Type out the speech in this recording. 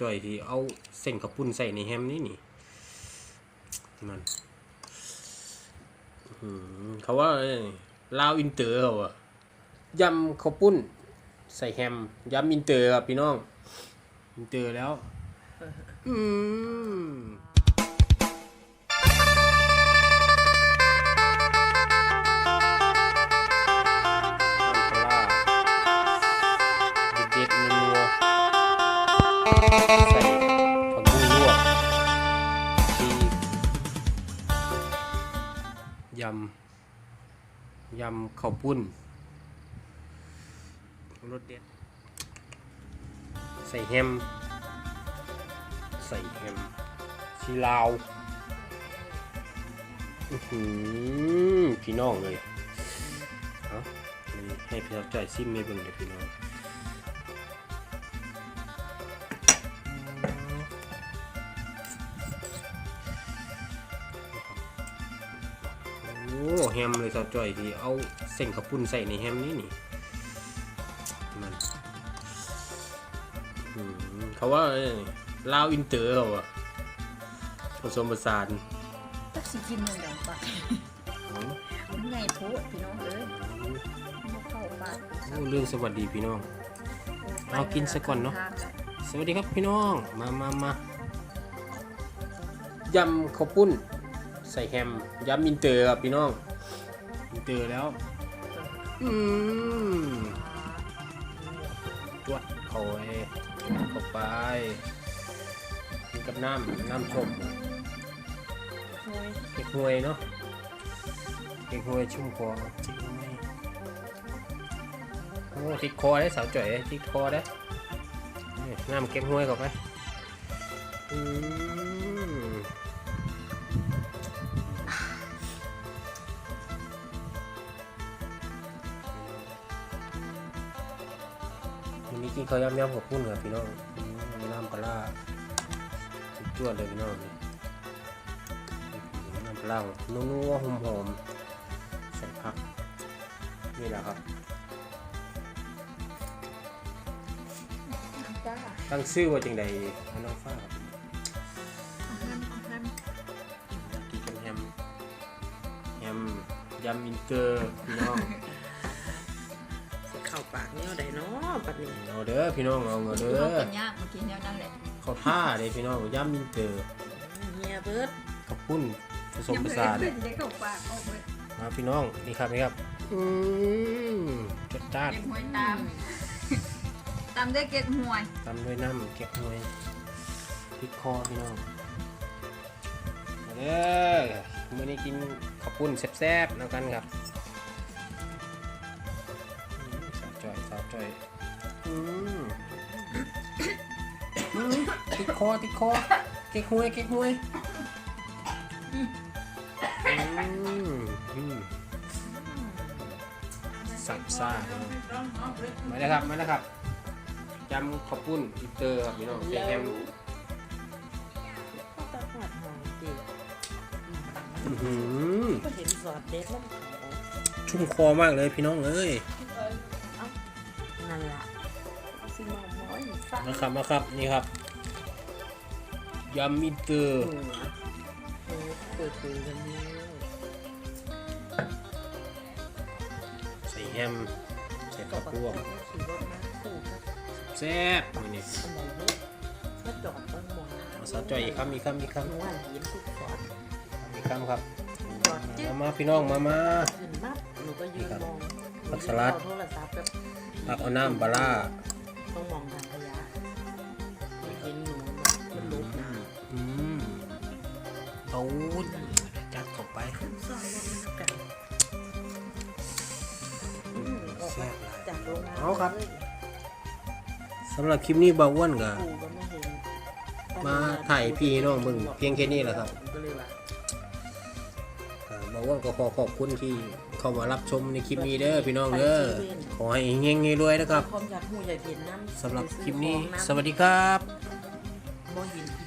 จอยที่เอาเส้นข้าวปุ้นใส่ในแฮมนี่นี่มันเขาว่าลาวอินเตอร์เขาอะยำข้าวปุ้น ใส่แฮมยำอินเตอร์ครับพี่น้อง อินเตอร์แล้ว อืม ใส่ผักบุ้งลวกที่ยำยำข้าวปุ้นรสเด็ด ใส่แฮม ใส่แฮมชีลาวอื้อหือพี่น้องเลยเอาให้พี่น้องจ่อยซิมให้เบิ่งเลยพี่น้อง แฮมเลยสาวจ่อยที่เอาเส้นข้าวปุ้นใส่ในแฮมนี่นี่มันอืมเขาว่าอะไรนี่ลาวอินเตอร์เขาอะผสมผสานตักสิกินมันดังปะอืมมันใหญ่โพดพี่น้องเอ้ยมันเข้าปากโอ้เรื่องสวัสดีพี่น้องเอากินซะก่อนเนาะสวัสดีครับพี่น้อง มามามา ยำข้าวปุ้น ใส่แฮมย้ำอินเตอร์ครับพี่น้อง อินเตอร์แล้ว อืมจวดเข้าไปเข้าไปกินกับน้ำน้ำส้มเก็กฮวยเนาะเก็กฮวยชุ่มคอจิกฮวยโอ้ติดคอได้สาวจ่อยติดคอได้น้ำเก็บหวยเข้าไปอืม วันนี้กินข้าวยำยำกับพุ่นครับพี่น้องอืมน้ำปลาร้าสุดยอดเลยพี่น้องนี่น้ำปลาร้านัวๆหอมๆใส่ผักนี่แหละครับจ้าตั้งชื่อว่าจังใดอันน้องฟ้าครับเอาหั่นเอาหั่นกินกับแฮมแฮมยำอินเตอร์พี่น้องสิ เข้าปากเนี่ยได้เนาะปัดนี้เอาเด้อพี่น้องเอาเอาเด้อเอากันยากเมื่อกี้แนวนั้นแหละเขาท่าเลยพี่น้องย่ำอินเตอร์เฮียเบิร์ดกับปุ้นผสมผสานยังไม่ได้เข้าปากออกเลยมาพี่น้องนี่ครับนี่ครับอืมจัดจ้านเก็บหวยตามตามด้วยเก็บหวยตำด้วยน้ำเก็บหวยพริกคอพี่น้องมาเด้อมื้อนี้กินข้าวปุ้นแซ่บๆแล้วกันครับาวจ่อืมอืมติดคอติดคอเก๊กฮวยเก๊กฮวยอืมอืม สับซ่า มาเลยครับมาเลยครับจำข้าวปุ้นอินเตอร์ครับพี่น้องแกงแฮมก็ตะขวดหอมจีอื้อหือก็เห็นสอดเด็ดแล้วเขาชุ่มคอมากเลยพี่น้องเอ้ย อยฟังมาครับมาครับนี่ครับยำอินเตอร์หัวเออเปิดตัวกันนี่ใส่แฮมใส่ก็ข้าวประคั่วกอบขี่รถมาคู่ครับแซ่บนี่อันไหนเบิร์ดก็จอดต้นหมอนมาสาวจ่อยอีกคำอีกคำอีกคำว่าเห็นทุกสอดอีกคำครับจอดจึ๊มามาพี่น้องมามาขึ้นมับหนูก็ยืนมองผักสลัดโทรศัพท์แบบตักเอาน้ำปลาร้าต้องมอง เอาจัดเข้าไปสอนว่ามันกันอืมออกแซ่มาบหลายจากโรงงานเอาครับลยสำหรับคลิปนี้บ่าวอ้วนก็ปู่ก็ไม่เห็นมาถ่ายพี่น้องเบิ่งเพียงแค่นี้แหละครับก็เลยว่าอ่าบ่าวอ้วนก็ขอขอบคุณที่เข้ามารับชมในคลิปนี้เด้อพี่น้องเด้อขอให้เฮงๆรวยๆนะครับความอยากหูอยากเห็นน้ำสำหรับคลิปนี้ สวัสดีครับ บ่เห็นพี่